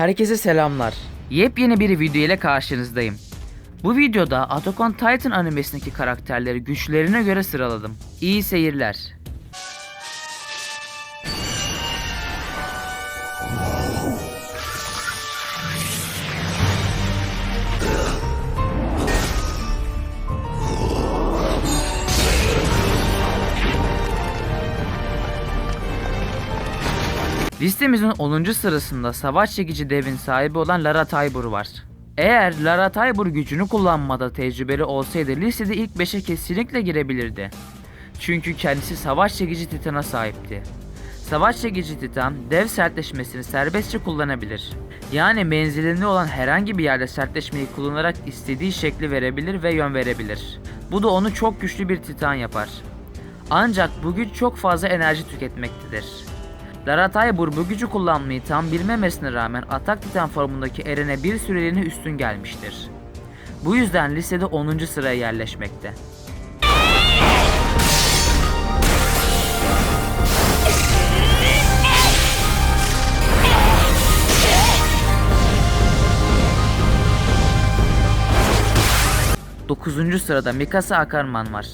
Herkese selamlar. Yepyeni bir video ile karşınızdayım. Bu videoda Attack on Titan animesindeki karakterleri güçlerine göre sıraladım. İyi seyirler. Listemizin 10. sırasında savaş çekici devin sahibi olan Lara Taybur var. Eğer Lara Taybur gücünü kullanmada tecrübeli olsaydı listede ilk 5'e kesinlikle girebilirdi. Çünkü kendisi savaş çekici titana sahipti. Savaş çekici titan dev sertleşmesini serbestçe kullanabilir. Yani menzilinde olan herhangi bir yerde sertleşmeyi kullanarak istediği şekli verebilir ve yön verebilir. Bu da onu çok güçlü bir titan yapar. Ancak bu güç çok fazla enerji tüketmektedir. Lara Taybur bu gücü kullanmayı tam bilmemesine rağmen Atak Titan formundaki Eren'e bir süreliğine üstün gelmiştir. Bu yüzden listede 10. sıraya yerleşmekte. Dokuzuncu sırada Mikasa Akarman var.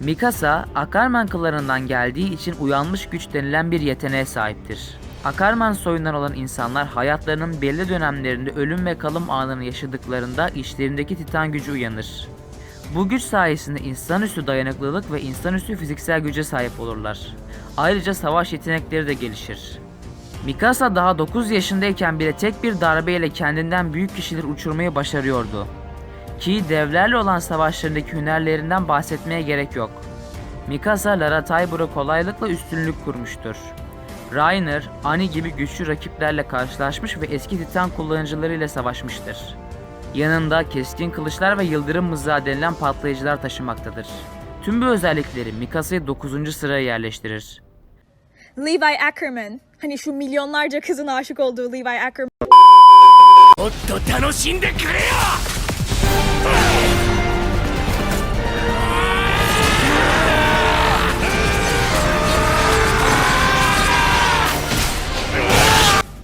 Mikasa, Akarman kıllarından geldiği için uyanmış güç denilen bir yeteneğe sahiptir. Akarman soyundan olan insanlar hayatlarının belli dönemlerinde ölüm ve kalım anını yaşadıklarında içlerindeki titan gücü uyanır. Bu güç sayesinde insanüstü dayanıklılık ve insanüstü fiziksel güce sahip olurlar. Ayrıca savaş yetenekleri de gelişir. Mikasa daha 9 yaşındayken bile tek bir darbeyle kendinden büyük kişileri uçurmayı başarıyordu. Ki devlerle olan savaşlarındaki hünerlerinden bahsetmeye gerek yok. Mikasa Lara Taybur'a kolaylıkla üstünlük kurmuştur. Rainer, Ani gibi güçlü rakiplerle karşılaşmış ve eski Titan kullanıcılarıyla savaşmıştır. Yanında keskin kılıçlar ve yıldırım mızrağı denilen patlayıcılar taşımaktadır. Tüm bu özellikleri Mikasa'yı 9. sıraya yerleştirir. Levi Ackerman. Hani şu milyonlarca kızın aşık olduğu Levi Ackerman.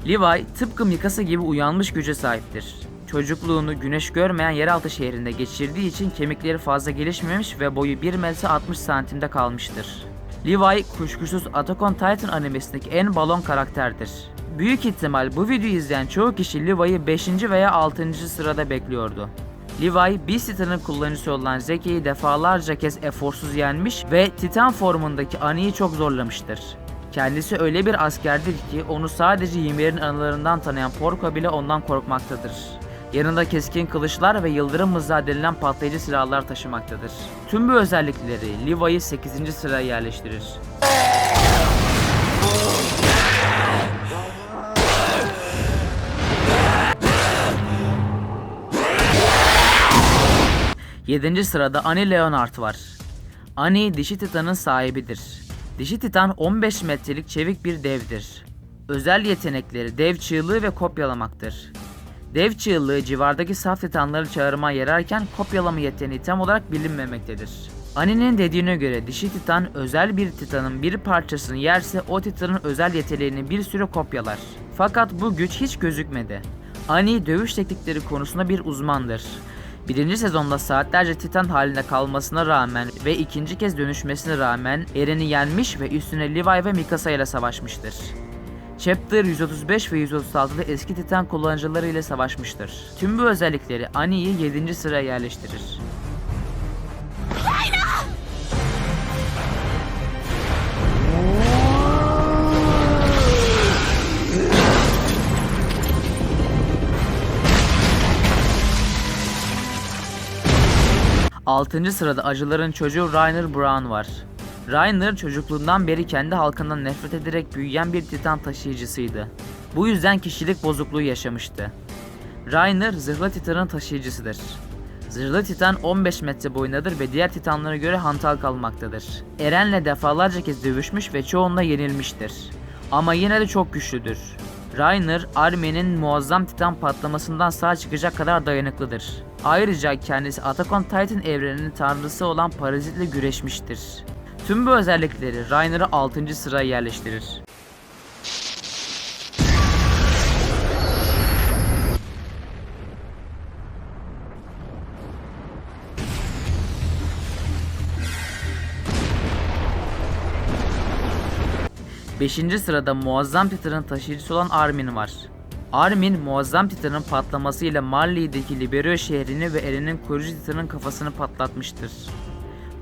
Levi tıpkı Mikasa gibi uyanmış güce sahiptir. Çocukluğunu güneş görmeyen yeraltı şehrinde geçirdiği için kemikleri fazla gelişmemiş ve boyu 1 metre 60 santimde kalmıştır. Levi kuşkusuz Attack on Titan animesindeki en balon karakterdir. Büyük ihtimal bu videoyu izleyen çoğu kişi Levi'yi 5. veya 6. sırada bekliyordu. Levi, Beast Titan'ın kullanıcısı olan Zeki'yi defalarca kez eforsuz yenmiş ve Titan formundaki Ani'yi çok zorlamıştır. Kendisi öyle bir askerdir ki onu sadece Ymir'in anılarından tanıyan Porco bile ondan korkmaktadır. Yanında keskin kılıçlar ve yıldırım mızrağı denilen patlayıcı silahlar taşımaktadır. Tüm bu özellikleri Levi'yi 8. sıraya yerleştirir. Yedinci sırada Ani Leonard var. Ani dişi titanın sahibidir. Dişi titan 15 metrelik çevik bir devdir. Özel yetenekleri dev çığlığı ve kopyalamaktır. Dev çığlığı civardaki saf titanları çağırmaya yararken kopyalama yeteneği tam olarak bilinmemektedir. Ani'nin dediğine göre dişi titan özel bir titanın bir parçasını yerse o titanın özel yeteneğini bir süre kopyalar. Fakat bu güç hiç gözükmedi. Ani dövüş teknikleri konusunda bir uzmandır. Birinci sezonda saatlerce Titan halinde kalmasına rağmen ve ikinci kez dönüşmesine rağmen Eren'i yenmiş ve üstüne Levi ve Mikasa ile savaşmıştır. Chapter 135 ve 136'da eski Titan kullanıcıları ile savaşmıştır. Tüm bu özellikleri Ani'yi 7. sıraya yerleştirir. Altıncı sırada acıların çocuğu Rainer Brown var. Rainer çocukluğundan beri kendi halkından nefret ederek büyüyen bir titan taşıyıcısıydı. Bu yüzden kişilik bozukluğu yaşamıştı. Rainer zırhlı titanın taşıyıcısıdır. Zırhlı titan 15 metre boyundadır ve diğer titanlara göre hantal kalmaktadır. Eren'le defalarca kez dövüşmüş ve çoğunla yenilmiştir. Ama yine de çok güçlüdür. Rainer, Armin'in muazzam titan patlamasından sağ çıkacak kadar dayanıklıdır. Ayrıca kendisi Attack on Titan evreninin tanrısı olan Parazit'le güreşmiştir. Tüm bu özellikleri Reiner'ı 6. sıraya yerleştirir. Beşinci sırada muazzam Peter'ın taşıyıcısı olan Armin var. Armin, Muazzam Titan'ın patlamasıyla Marley'deki Liberio şehrini ve Eren'in koruyucu Titan'ın kafasını patlatmıştır.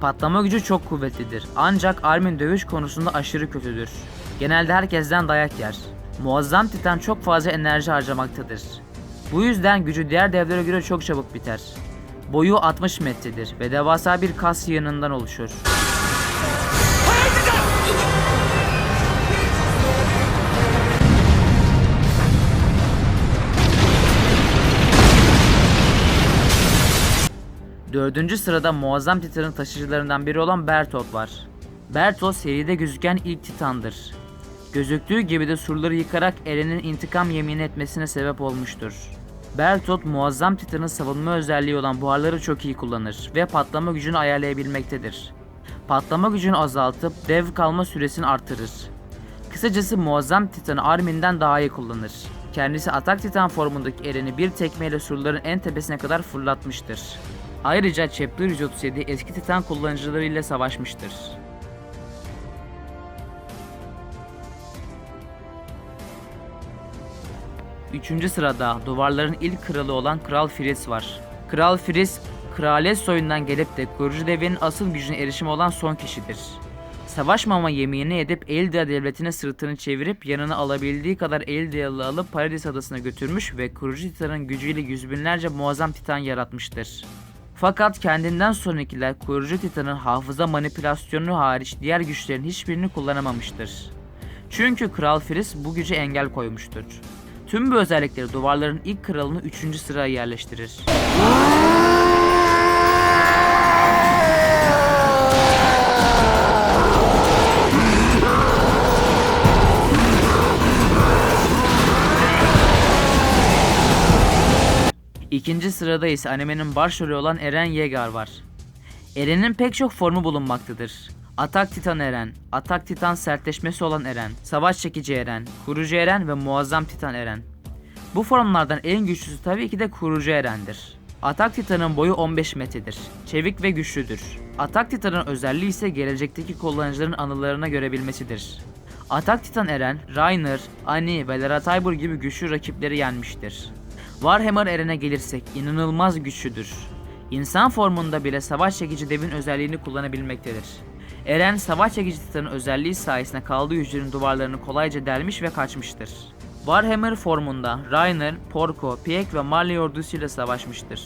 Patlama gücü çok kuvvetlidir. Ancak Armin dövüş konusunda aşırı kötüdür. Genelde herkesten dayak yer. Muazzam Titan çok fazla enerji harcamaktadır. Bu yüzden gücü diğer devlere göre çok çabuk biter. Boyu 60 metredir ve devasa bir kas yığınından oluşur. Dördüncü sırada muazzam Titan'ın taşıyıcılarından biri olan Bertolt var. Bertolt seride gözüken ilk Titan'dır. Gözüktüğü gibi de surları yıkarak Eren'in intikam yemin etmesine sebep olmuştur. Bertolt muazzam Titan'ın savunma özelliği olan buharları çok iyi kullanır ve patlama gücünü ayarlayabilmektedir. Patlama gücünü azaltıp dev kalma süresini artırır. Kısacası muazzam Titan'ı Armin'den daha iyi kullanır. Kendisi Atak Titan formundaki Eren'i bir tekmeyle surların en tepesine kadar fırlatmıştır. Ayrıca Chapter 137 eski Titan kullanıcılarıyla savaşmıştır. Üçüncü sırada duvarların ilk kralı olan Kral Fritz var. Kral Fritz, kraliyet soyundan gelip de kurucu devinin asıl gücüne erişimi olan son kişidir. Savaşmama yemeğini edip Eldia devletine sırtını çevirip yanına alabildiği kadar Eldia'lı alıp Paradis adasına götürmüş ve kurucu Titan'ın gücüyle yüz binlerce muazzam Titan yaratmıştır. Fakat kendinden sonrakiler kurucu Titan'ın hafıza manipülasyonu hariç diğer güçlerin hiçbirini kullanamamıştır. Çünkü Kral Fritz bu güce engel koymuştur. Tüm bu özellikleri duvarların ilk kralını 3. sıraya yerleştirir. İkinci sırada ise animenin başrolü olan Eren Yeager var. Eren'in pek çok formu bulunmaktadır. Atak Titan Eren, Atak Titan sertleşmesi olan Eren, Savaş Çekici Eren, Kurucu Eren ve Muazzam Titan Eren. Bu formlardan en güçlüsü tabii ki de Kurucu Eren'dir. Atak Titan'ın boyu 15 metredir. Çevik ve güçlüdür. Atak Titan'ın özelliği ise gelecekteki kullanıcıların anılarına görebilmesidir. Atak Titan Eren, Rainer, Ani ve Lara Tybur gibi güçlü rakipleri yenmiştir. Warhammer Eren'e gelirsek inanılmaz güçlüdür. İnsan formunda bile savaş çekici devin özelliğini kullanabilmektedir. Eren savaş çekici titanın özelliği sayesinde kaldığı hücrenin duvarlarını kolayca delmiş ve kaçmıştır. Warhammer formunda Rainer, Porco, Pieck ve Marley ordusuyla savaşmıştır.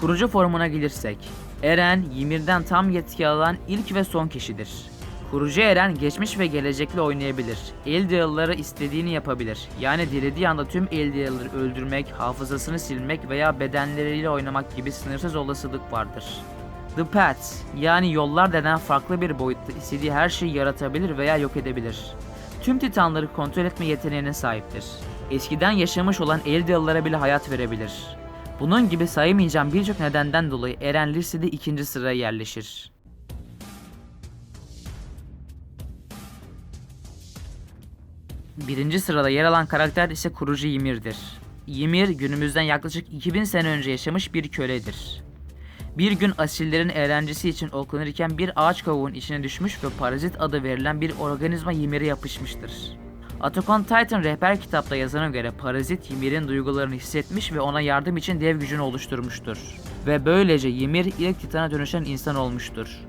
Kurucu formuna gelirsek, Eren, Ymir'den tam yetki alan ilk ve son kişidir. Kurucu Eren geçmiş ve gelecekle oynayabilir. Eldiyalılara istediğini yapabilir. Yani dilediği anda tüm Eldiyalıları öldürmek, hafızasını silmek veya bedenleriyle oynamak gibi sınırsız olasılık vardır. The Path yani yollar denen farklı bir boyutta istediği her şeyi yaratabilir veya yok edebilir. Tüm titanları kontrol etme yeteneğine sahiptir. Eskiden yaşamış olan Eldiyalılara bile hayat verebilir. Bunun gibi sayamayacağım birçok nedenden dolayı Eren listede ikinci sıraya yerleşir. Birinci sırada yer alan karakter ise kurucu Ymir'dir. Ymir günümüzden yaklaşık 2000 sene önce yaşamış bir köledir. Bir gün asillerin eğlencesi için oklanırken bir ağaç kavuğun içine düşmüş ve parazit adı verilen bir organizma Ymir'e yapışmıştır. Attack Titan rehber kitapta yazana göre parazit Ymir'in duygularını hissetmiş ve ona yardım için dev gücünü oluşturmuştur. Ve böylece Ymir ilk titana dönüşen insan olmuştur.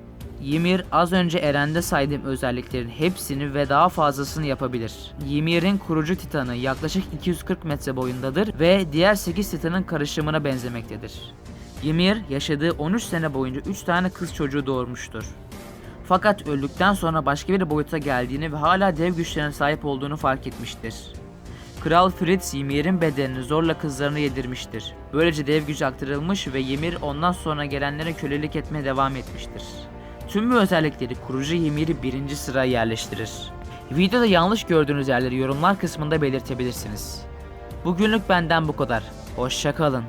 Ymir az önce Eren'de saydığım özelliklerin hepsini ve daha fazlasını yapabilir. Ymir'in kurucu titanı yaklaşık 240 metre boyundadır ve diğer 8 titanın karışımına benzemektedir. Ymir yaşadığı 13 sene boyunca 3 tane kız çocuğu doğurmuştur. Fakat öldükten sonra başka bir boyuta geldiğini ve hala dev güçlerine sahip olduğunu fark etmiştir. Kral Fritz Ymir'in bedenini zorla kızlarına yedirmiştir. Böylece dev gücü aktarılmış ve Ymir ondan sonra gelenlere kölelik etmeye devam etmiştir. Tüm bu özellikleri kurucu Ymir'i birinci sıraya yerleştirir. Videoda yanlış gördüğünüz yerleri yorumlar kısmında belirtebilirsiniz. Bugünlük benden bu kadar. Hoşçakalın.